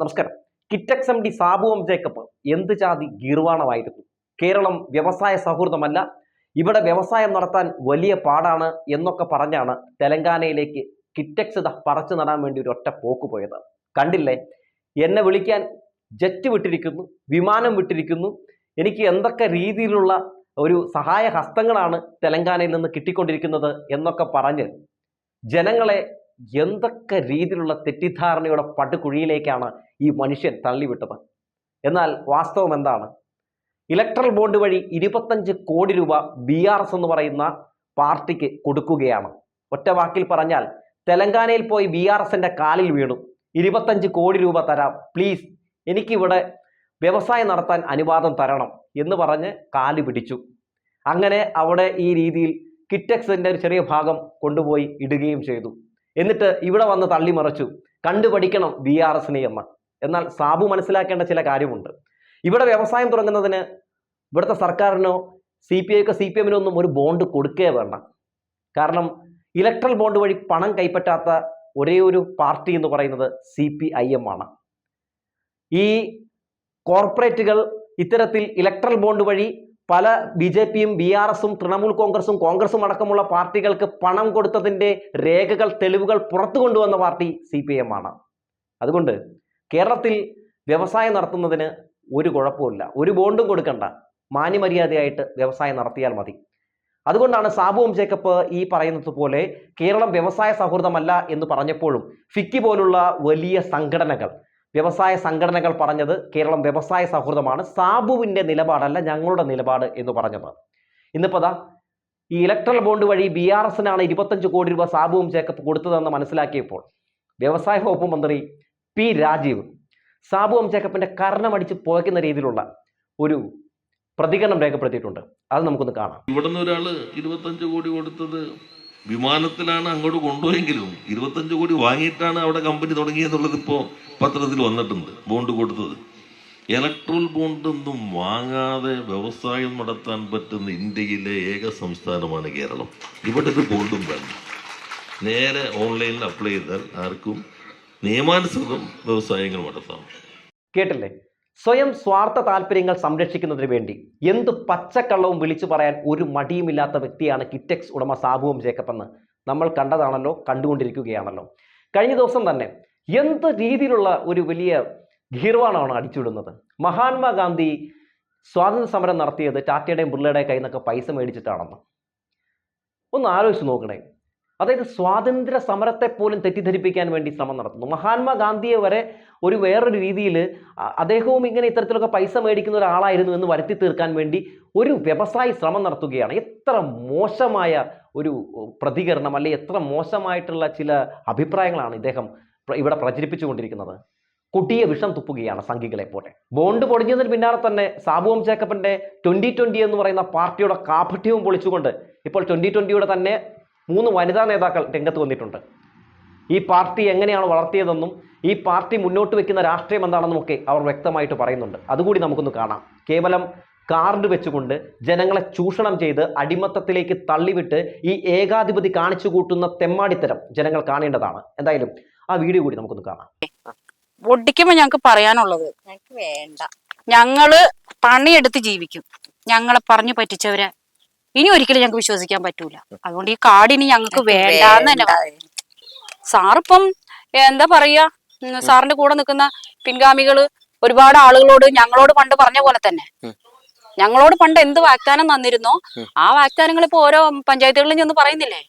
നമസ്കാരം. Kitex M D Sabu M Jacob എന്ത് ജാതി ഗീർവാണമായിരുന്നു? കേരളം വ്യവസായ സൗഹൃദമല്ല ഇവിടെ വ്യവസായം നടത്താൻ വലിയ പാടാണ് എന്നൊക്കെ പറഞ്ഞാണ് തെലങ്കാനയിലേക്ക് കിറ്റക്സ് പറിച്ചു നടാൻ വേണ്ടി ഒരു ഒറ്റ പോക്ക് പോയത്. കണ്ടില്ലേ? എന്നെ വിളിക്കാൻ ജെറ്റ് വിട്ടിരിക്കുന്നു വിമാനം വിട്ടിരിക്കുന്നു. എനിക്ക് എന്തൊക്കെ രീതിയിലുള്ള ഒരു സഹായ ഹസ്തങ്ങളാണ് തെലങ്കാനയിൽ നിന്ന് കിട്ടിക്കൊണ്ടിരിക്കുന്നത് എന്നൊക്കെ പറഞ്ഞ് ജനങ്ങളെ എന്തൊക്കെ രീതിയിലുള്ള തെറ്റിദ്ധാരണയുടെ പടുകുഴിയിലേക്കാണ് ഈ മനുഷ്യൻ തള്ളിവിട്ടത്? എന്നാൽ വാസ്തവം എന്താണ്? ഇലക്ട്രൽ ബോണ്ട് വഴി ഇരുപത്തഞ്ച് കോടി രൂപ ബി ആർ എസ് എന്ന് പറയുന്ന പാർട്ടിക്ക് കൊടുക്കുകയാണ്. ഒറ്റ വാക്കിൽ പറഞ്ഞാൽ തെലങ്കാനയിൽ പോയി ബി ആർ എസിന്റെ കാലിൽ വീണു. ഇരുപത്തഞ്ച് കോടി രൂപ തരാം. പ്ലീസ് എനിക്കിവിടെ വ്യവസായം നടത്താൻ അനുവാദം തരണം എന്ന് പറഞ്ഞ് കാൽ പിടിച്ചു. അങ്ങനെ അവിടെ ഈ രീതിയിൽ കിറ്റക്സിന്റെ ഒരു ചെറിയ ഭാഗം കൊണ്ടുപോയി ഇടുകയും ചെയ്തു. എന്നിട്ട് ഇവിടെ വന്ന് തള്ളിമറിച്ചു കണ്ടുപഠിക്കണം ബി ആർ എസിനെ എന്ന് എന്നാൽ സാബു മനസ്സിലാക്കേണ്ട ചില കാര്യമുണ്ട്. ഇവിടെ വ്യവസായം തുടങ്ങുന്നതിന് ഇവിടുത്തെ സർക്കാരിനോ സി പി ഐക്കോ സി പി എമ്മിനോ ഒന്നും ഒരു ബോണ്ട് കൊടുക്കുകയേ വേണ്ട. കാരണം ഇലക്ട്രൽ ബോണ്ട് വഴി പണം കൈപ്പറ്റാത്ത ഒരേ ഒരു പാർട്ടി എന്ന് പറയുന്നത് സി പി ഐ എം ആണ്. ഈ കോർപ്പറേറ്റുകൾ ഇത്തരത്തിൽ ഇലക്ട്രൽ ബോണ്ട് വഴി പല ബി ജെ പിയും ബി ആർ എസും തൃണമൂൽ കോൺഗ്രസും കോൺഗ്രസും അടക്കമുള്ള പാർട്ടികൾക്ക് പണം കൊടുത്തതിന്റെ രേഖകൾ തെളിവുകൾ പുറത്തു കൊണ്ടുവന്ന പാർട്ടി സി പി എം ആണ്. അതുകൊണ്ട് കേരളത്തിൽ വ്യവസായം നടത്തുന്നതിന് ഒരു കുഴപ്പമില്ല ഒരു ബോണ്ടും കൊടുക്കണ്ട. മാന്യമര്യാദയായിട്ട് വ്യവസായം നടത്തിയാൽ മതി. അതുകൊണ്ടാണ് സാബുവും ജേക്കബ് ഈ പറയുന്നത് പോലെ കേരളം വ്യവസായ സൗഹൃദമല്ല എന്ന് പറഞ്ഞപ്പോഴും ഫിക്കി പോലുള്ള വലിയ സംഘടനകൾ വ്യവസായ സംഘടനകൾ പറഞ്ഞത് കേരളം വ്യവസായ സൗഹൃദമാണ്. സാബുവിന്റെ നിലപാടല്ല ഞങ്ങളുടെ നിലപാട് എന്ന് പറഞ്ഞത്. ഇന്നിപ്പോൾ അതാ ഈ ഇലക്ട്രൽ ബോണ്ട് വഴി ബി ആർ എസിനാണ് ഇരുപത്തഞ്ച് കോടി രൂപ സാബുവും ജേക്കബ് കൊടുത്തതെന്ന് മനസ്സിലാക്കിയപ്പോൾ വ്യവസായ വകുപ്പ് മന്ത്രി പി രാജീവ് സാബുവും ജേക്കബിന്റെ കർണമടിച്ച് പുകയ്ക്കുന്ന രീതിയിലുള്ള ഒരു പ്രതികരണം രേഖപ്പെടുത്തിയിട്ടുണ്ട്. അത് നമുക്കൊന്ന് കാണാം. ഇവിടുന്ന് ഒരാൾ ഇരുപത്തഞ്ച് കോടി കൊടുത്തത് വിമാനത്തിലാണ് അങ്ങോട്ട് കൊണ്ടുപോയെങ്കിലും ഇരുപത്തഞ്ച് കോടി വാങ്ങിയിട്ടാണ് അവിടെ കമ്പനി തുടങ്ങിയെന്നുള്ളത് ഇപ്പോൾ പത്രത്തിൽ വന്നിട്ടുണ്ട് ബോണ്ട് കൊടുത്തത്. ഇലക്ട്രോൾ ബോണ്ടൊന്നും വാങ്ങാതെ വ്യവസായം നടത്താൻ പറ്റുന്ന ഇന്ത്യയിലെ ഏക സംസ്ഥാനമാണ് കേരളം. ഇവിടെ ഒരു ബോണ്ടും വേണ്ട. നേരെ ഓൺലൈനിൽ അപ്ലൈ ചെയ്താൽ ആർക്കും നിയമാനുസൃതം വ്യവസായങ്ങൾ നടത്താം. കേട്ടില്ലേ? സ്വയം സ്വാർത്ഥ താല്പര്യങ്ങൾ സംരക്ഷിക്കുന്നതിന് വേണ്ടി എന്ത് പച്ചക്കള്ളവും വിളിച്ചു പറയാൻ ഒരു മടിയുമില്ലാത്ത വ്യക്തിയാണ് കിറ്റെക്സ് ഉടമ സാബുവും ജേക്കപ്പെന്ന് നമ്മൾ കണ്ടതാണല്ലോ കണ്ടുകൊണ്ടിരിക്കുകയാണല്ലോ. കഴിഞ്ഞ ദിവസം തന്നെ എന്ത് രീതിയിലുള്ള ഒരു വലിയ ഗീർവാണമാണ് അടിച്ചുവിടുന്നത്? മഹാത്മാഗാന്ധി സ്വാതന്ത്ര്യ സമരം നടത്തിയത് ടാറ്റയുടെയും ബിർളയുടെയും കയ്യിൽ നിന്നൊക്കെ പൈസ മേടിച്ചിട്ടാണെന്ന്. ഒന്ന് ആലോചിച്ച് നോക്കണേ. അതായത് സ്വാതന്ത്ര്യ സമരത്തെ പോലും തെറ്റിദ്ധരിപ്പിക്കാൻ വേണ്ടി ശ്രമം നടത്തുന്നു. മഹാത്മാഗാന്ധിയെ വരെ ഒരു വേറൊരു രീതിയിൽ അദ്ദേഹവും ഇങ്ങനെ ഇത്തരത്തിലൊക്കെ പൈസ മേടിക്കുന്ന ഒരാളായിരുന്നു എന്ന് വരുത്തി തീർക്കാൻ വേണ്ടി ഒരു വ്യവസായി ശ്രമം നടത്തുകയാണ്. എത്ര മോശമായ ഒരു പ്രതികരണം അല്ലെ എത്ര മോശമായിട്ടുള്ള ചില അഭിപ്രായങ്ങളാണ് ഇദ്ദേഹം ഇവിടെ പ്രചരിപ്പിച്ചുകൊണ്ടിരിക്കുന്നത്. കുട്ടിയെ വിഷം തുപ്പുകയാണ് സംഘികളെ പോലെ. ബോണ്ട് പൊടിഞ്ഞതിന് പിന്നാലെ തന്നെ സാബുവം ജേക്കബിന്റെ ട്വന്റി ട്വന്റി എന്ന് പറയുന്ന പാർട്ടിയുടെ കാപഠ്യവും പൊളിച്ചുകൊണ്ട് ഇപ്പോൾ ട്വന്റി ട്വന്റിയുടെ തന്നെ മൂന്ന് വനിതാ നേതാക്കൾ രംഗത്ത് വന്നിട്ടുണ്ട്. ഈ പാർട്ടി എങ്ങനെയാണ് വളർത്തിയതെന്നും ഈ പാർട്ടി മുന്നോട്ട് വെക്കുന്ന രാഷ്ട്രീയം എന്താണെന്നും ഒക്കെ അവർ വ്യക്തമായിട്ട് പറയുന്നുണ്ട്. അതുകൂടി നമുക്കൊന്ന് കാണാം. കേവലം കാർഡ് വെച്ചുകൊണ്ട് ജനങ്ങളെ ചൂഷണം ചെയ്ത് അടിമത്തത്തിലേക്ക് തള്ളിവിട്ട് ഈ ഏകാധിപതി കാണിച്ചു കൂട്ടുന്ന തെമ്മാടിത്തരം ജനങ്ങൾ കാണേണ്ടതാണ്. എന്തായാലും ആ വീഡിയോ കൂടി നമുക്കൊന്ന് കാണാം. ഒടിക്കുമ്പോ ഞങ്ങൾക്ക് പറയാനുള്ളത് ഞങ്ങൾക്ക് വേണ്ട. ഞങ്ങൾ പണിയെടുത്ത് ജീവിക്കും. ഞങ്ങളെ പറഞ്ഞു പറ്റിച്ചവരെ ഇനി ഒരിക്കലും ഞങ്ങൾക്ക് വിശ്വസിക്കാൻ പറ്റൂല. അതുകൊണ്ട് ഈ കാർഡ് ഇനി ഞങ്ങൾക്ക് വേണ്ടാന്ന് തന്നെ. സാറിപ്പം എന്താ പറയാ? സാറിന്റെ കൂടെ നിൽക്കുന്ന പിൻഗാമികൾ ഒരുപാട് ആളുകളോട് ഞങ്ങളോട് പണ്ട് പറഞ്ഞ പോലെ തന്നെ. ഞങ്ങളോട് പണ്ട് എന്ത് വാഗ്ദാനം തന്നിരുന്നോ? ആ വാഗ്ദാനങ്ങൾ ഇപ്പൊ ഓരോ പഞ്ചായത്തുകളിൽ ചെന്ന് പറയുന്നില്ലേ?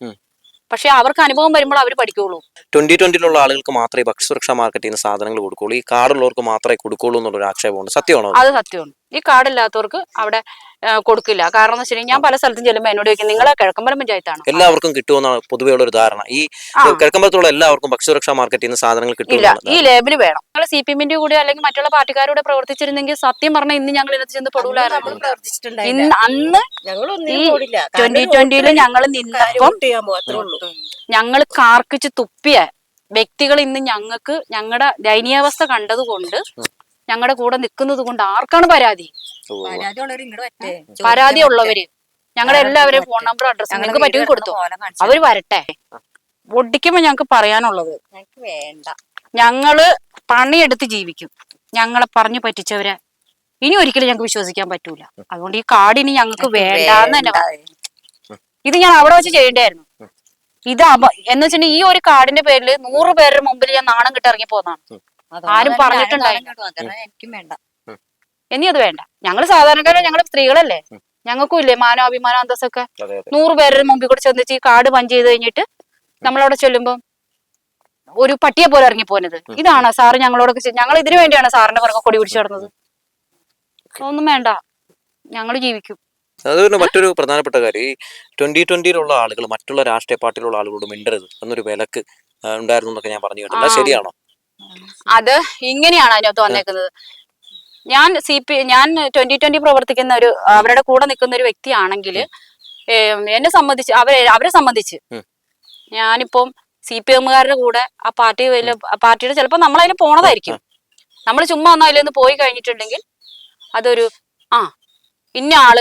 പക്ഷെ അവർക്ക് അനുഭവം വരുമ്പോൾ അവർ പഠിക്കുള്ളൂ. ട്വന്റി ട്വന്റിയിലുള്ള ആളുകൾക്ക് മാത്രമേ ഭക്ഷ്യസുരക്ഷാ മാർക്കറ്റിൽ നിന്ന് സാധനങ്ങൾ കൊടുക്കുള്ളൂ. ഈ കാർഡുള്ളവർക്ക് മാത്രമേ കൊടുക്കുള്ളൂ എന്നുള്ളൊരു ആക്ഷേപമുണ്ട്. സത്യമാണോ? അത് സത്യമാണ്. ഈ കാർഡില്ലാത്തവർക്ക് അവിടെ കൊടുക്കില്ല. കാരണം എന്ന് വെച്ചിട്ടുണ്ടെങ്കിൽ ഞാൻ പല സ്ഥലത്തും ചെല്ലുമ്പോൾ എന്നോട് ചോദിക്കും നിങ്ങളെ കിഴക്കമ്പലം പഞ്ചായത്താണ്? എല്ലാവർക്കും കിട്ടുമെന്നാണ് പൊതുവെയുള്ള ഒരു ധാരണ. ഈ. കിഴക്കമ്പലത്തുള്ള എല്ലാവർക്കും ഭക്ഷ്യസുരക്ഷാ മാർക്കറ്റിൽ നിന്ന് സാധനങ്ങൾ ഇല്ല. ഈ ലേബിൾ വേണം. നിങ്ങൾ സി പി എമ്മിന്റെ കൂടെ അല്ലെങ്കിൽ മറ്റുള്ള പാർട്ടിക്കാരുടെ പ്രവർത്തിച്ചിരുന്നെങ്കിൽ സത്യം പറഞ്ഞാൽ ഇന്ന് ഞങ്ങൾ ഇതിനകത്ത് ചെന്ന് നമ്മൾ പെടൂലായിരുന്നു. ഇന്ന് അന്ന് ട്വന്റി ട്വന്റിയിൽ ഞങ്ങൾ നിന്നപ്പം ഞങ്ങൾ കാർക്കിച്ച് തുപ്പിയ വ്യക്തികൾ ഇന്ന് ഞങ്ങൾക്ക് ഞങ്ങളുടെ ദയനീയാവസ്ഥ കണ്ടതുകൊണ്ട് ഞങ്ങളുടെ കൂടെ നിൽക്കുന്നത് കൊണ്ട് ആർക്കാണ് പരാതി? പറ്റേ പരാതി ഉള്ളവര് ഞങ്ങളുടെ എല്ലാവരെയും ഫോൺ നമ്പർ അഡ്രസ് നിങ്ങൾക്ക് പറ്റുമെങ്കിൽ കൊടുത്തു. അവർ വരട്ടെ. ഒടിക്കുമ്പോ ഞങ്ങക്ക് പറയാനുള്ളത്. ഞങ്ങൾ പണിയെടുത്ത് ജീവിക്കും. ഞങ്ങളെ പറഞ്ഞു പറ്റിച്ചവരെ ഇനി ഒരിക്കലും ഞങ്ങൾക്ക് വിശ്വസിക്കാൻ പറ്റൂല. അതുകൊണ്ട് ഈ കാർഡ് ഇനി ഞങ്ങൾക്ക് വേണ്ടാന്ന് തന്നെ ഇത് ഞാൻ അവിടെ വെച്ച് ചെയ്യേണ്ടായിരുന്നു ഇത് എന്ന് വെച്ചിട്ടുണ്ടെങ്കിൽ ഈ ഒരു കാർഡിന്റെ പേരിൽ നൂറ് പേരുടെ മുമ്പിൽ ഞാൻ നാണം കിട്ടിറങ്ങി പോന്നാണ് ആരും പറഞ്ഞിട്ടുണ്ടായിരുന്നു എനിക്കും വേണ്ട. ഇനി അത് വേണ്ട. ഞങ്ങൾ സാധാരണക്കാരെ ഞങ്ങൾ സ്ത്രീകളല്ലേ? ഞങ്ങൾക്കും ഇല്ലേ മാനോ അഭിമാനം അന്തസ്സൊക്കെ? നൂറുപേരുടെ അതെ. നൂറ് പേരുടെ മുമ്പിൽ കൂടെ ചെന്നിച്ച് ഈ കാർഡ് പഞ്ച് ചെയ്ത് കഴിഞ്ഞിട്ട് നമ്മളവിടെ ചെല്ലുമ്പോ ഒരു പട്ടിയെ പോലെ ഇറങ്ങി പോകുന്നത് ഇതാണ് സാറ് ഞങ്ങളോടൊക്കെ ഞങ്ങൾ ഇതിനു വേണ്ടിയാണ് സാറിന്റെ പുറകെ കൊടി പിടിച്ചു കിടന്നത് ഒന്നും വേണ്ട. ഞങ്ങൾ ജീവിക്കും. അതുപോലെ മറ്റൊരു പ്രധാനപ്പെട്ട കാര്യം. ഈ ട്വന്റി ട്വന്റിയിലുള്ള ആളുകൾ മറ്റുള്ള രാഷ്ട്രീയ പാർട്ടിയിലുള്ള ആളുകളോട് മിണ്ടരുത്. എന്നൊരു വിലക്ക് ഉണ്ടായിരുന്നു എന്നൊക്കെ ഞാൻ പറഞ്ഞു കേട്ടില്ല ശരിയാണോ? അത് ഇങ്ങനെയാണ് അതിനകത്ത് വന്നേക്കുന്നത്. ഞാൻ സി പി ഞാൻ ട്വന്റി ട്വന്റി പ്രവർത്തിക്കുന്ന ഒരു അവരുടെ കൂടെ നിൽക്കുന്ന ഒരു വ്യക്തിയാണെങ്കിൽ എന്നെ സംബന്ധിച്ച് അവരെ അവരെ സംബന്ധിച്ച്. ഞാനിപ്പം സി പി എമ്മുകാരുടെ കൂടെ ആ പാർട്ടി പാർട്ടിയുടെ ചിലപ്പോൾ നമ്മൾ അതിന് പോണതായിരിക്കും നമ്മൾ ചുമ്മാ ഒന്നും അതിലൊന്ന് പോയി കഴിഞ്ഞിട്ടുണ്ടെങ്കിൽ അതൊരു ആ ഇന്ന ആൾ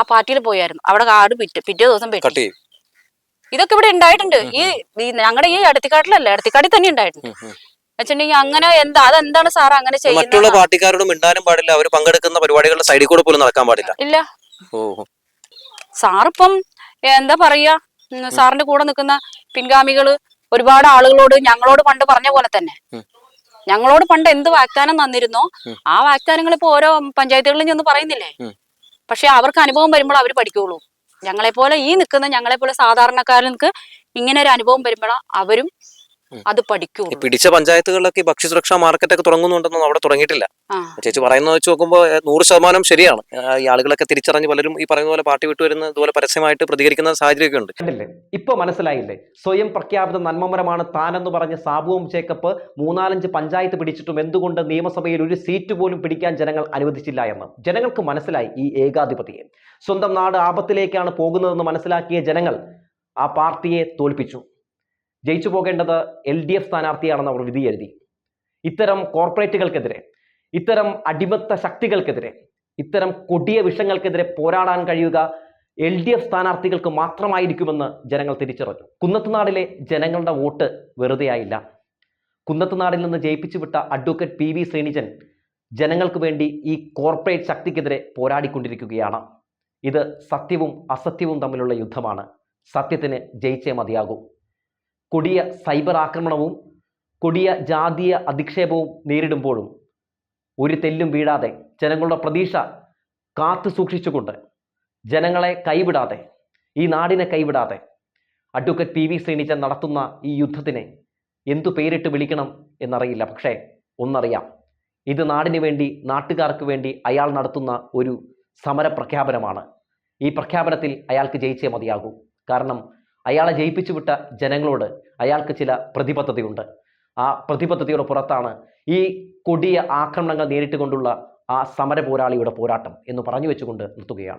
ആ പാർട്ടിയിൽ പോയായിരുന്നു. അവിടെ കാർഡ് പിറ്റേ പിറ്റേ ദിവസം പെട്ടി. ഇതൊക്കെ ഇവിടെ ഉണ്ടായിട്ടുണ്ട്. ഈ ഞങ്ങളുടെ ഈ അടുത്തിക്കാട്ടിലല്ലേ അടുത്തിക്കാട്ടിൽ തന്നെ ഉണ്ടായിട്ടുണ്ട്. വെച്ചിട്ടുണ്ടെങ്കിൽ അങ്ങനെ എന്താ അതെന്താണ് സാർ അങ്ങനെ മറ്റുള്ള ചെയ്യുന്നത് പാർട്ടിക്കാരോട് മിണ്ടാനും പാടില്ല. അവർ പങ്കെടുക്കുന്ന പരിപാടികളുടെ സൈഡിൽ കൂടെ പോലും നടക്കാൻ പാടില്ല. ഇല്ല. ഓ. സാറിപ്പം എന്താ പറയാ സാറിന്റെ കൂടെ നിൽക്കുന്ന പിൻഗാമികൾ ഒരുപാട് ആളുകളോട് ഞങ്ങളോട് പണ്ട് പറഞ്ഞ പോലെ തന്നെ. ഞങ്ങളോട് പണ്ട് എന്ത് വാഗ്ദാനം തന്നിരുന്നോ. ആ വാഗ്ദാനങ്ങൾ ഇപ്പൊ ഓരോ പഞ്ചായത്തുകളിൽ ചെന്ന് പറയുന്നില്ലേ. പക്ഷെ അവർക്ക് അനുഭവം വരുമ്പോൾ അവർ പഠിക്കുള്ളൂ. ഞങ്ങളെ പോലെ ഈ നിൽക്കുന്ന ഞങ്ങളെ പോലെ സാധാരണക്കാരർക്ക് ഇങ്ങനെ ഒരു അനുഭവം വരുമ്പോഴാണ് അവരും. അത് പഠിക്കൂ പിടിച്ച പഞ്ചായത്തുകളിലൊക്കെ ഭക്ഷ്യസുരക്ഷാ മാർക്കറ്റ് ഒക്കെ തുടങ്ങുന്നുണ്ടെന്നും അവിടെ തുടങ്ങിയിട്ടില്ല. ചേച്ചി പറയുന്നത് വെച്ച് നോക്കുമ്പോൾ നൂറ് ശതമാനം ശരിയാണ്. ഈ ആളുകളൊക്കെ തിരിച്ചറിഞ്ഞ് പലരും ഈ പറയുന്ന പോലെ പാർട്ടി വിട്ടു വരുന്ന ഇതുപോലെ പരസ്യമായിട്ട് പ്രതികരിക്കുന്ന സാഹചര്യമൊക്കെ ഉണ്ട്. ഇപ്പൊ മനസ്സിലായില്ലേ? സ്വയം പ്രഖ്യാപിത നന്മമരമാണ് താനെന്ന് പറഞ്ഞ സാബുവും ചേക്കപ്പ് മൂന്നാലഞ്ച് പഞ്ചായത്ത് പിടിച്ചിട്ടും എന്തുകൊണ്ട് നിയമസഭയിൽ ഒരു സീറ്റ് പോലും പിടിക്കാൻ ജനങ്ങൾ അനുവദിച്ചില്ല എന്ന്. ജനങ്ങൾക്ക് മനസ്സിലായി ഈ ഏകാധിപതിയെ. സ്വന്തം നാട് ആപത്തിലേക്കാണ് പോകുന്നതെന്ന് മനസ്സിലാക്കിയ ജനങ്ങൾ ആ പാർട്ടിയെ തോൽപ്പിച്ചു. ജയിച്ചു പോകേണ്ടത് എൽ ഡി എഫ് സ്ഥാനാർത്ഥിയാണെന്ന് അവർ വിധി എഴുതി ഇത്തരം കോർപ്പറേറ്റുകൾക്കെതിരെ ഇത്തരം അടിമത്ത ശക്തികൾക്കെതിരെ ഇത്തരം കൊടിയ വിഷങ്ങൾക്കെതിരെ പോരാടാൻ കഴിയുക എൽ ഡി എഫ് സ്ഥാനാർത്ഥികൾക്ക് മാത്രമായിരിക്കുമെന്ന് ജനങ്ങൾ തിരിച്ചറിഞ്ഞു. കുന്നത്തുനാടിലെ ജനങ്ങളുടെ വോട്ട് വെറുതെയായില്ല. കുന്നത്തുനാടിൽ നിന്ന് ജയിപ്പിച്ചു വിട്ട അഡ്വക്കേറ്റ് പി വി ശ്രീനിജൻ ജനങ്ങൾക്ക് വേണ്ടി ഈ കോർപ്പറേറ്റ് ശക്തിക്കെതിരെ പോരാടിക്കൊണ്ടിരിക്കുകയാണ്. ഇത് സത്യവും അസത്യവും തമ്മിലുള്ള യുദ്ധമാണ്. സത്യത്തിന് ജയിച്ചേ മതിയാകൂ. കൊടിയ സൈബർ ആക്രമണവും കൊടിയ ജാതീയ അധിക്ഷേപവും നേരിടുമ്പോഴും ഒരു തെല്ലും വീഴാതെ ജനങ്ങളുടെ പ്രതീക്ഷ കാത്തു സൂക്ഷിച്ചുകൊണ്ട് ജനങ്ങളെ കൈവിടാതെ ഈ നാടിനെ കൈവിടാതെ അഡ്വക്കേറ്റ് പി വി ശ്രീനിജൻ നടത്തുന്ന ഈ യുദ്ധത്തിനെ എന്തു പേരിട്ട് വിളിക്കണം എന്നറിയില്ല. പക്ഷേ ഒന്നറിയാം. ഇത് നാടിന് വേണ്ടി നാട്ടുകാർക്ക് വേണ്ടി അയാൾ നടത്തുന്ന ഒരു സമര പ്രഖ്യാപനമാണ് ഈ പ്രഖ്യാപനത്തിൽ അയാൾക്ക് ജയിച്ചേ മതിയാകൂ. കാരണം അയാളെ ജയിപ്പിച്ചു വിട്ട ജനങ്ങളോട് അയാൾക്ക് ചില പ്രതിബദ്ധതയുണ്ട്. ആ പ്രതിബദ്ധതയുടെ പുറത്താണ് ഈ കൊടിയ ആക്രമണങ്ങൾ നേരിട്ടുകൊണ്ടുള്ള ആ സമര പോരാളിയുടെ പോരാട്ടം എന്ന് പറഞ്ഞു വെച്ചുകൊണ്ട് നിർത്തുകയാണ്.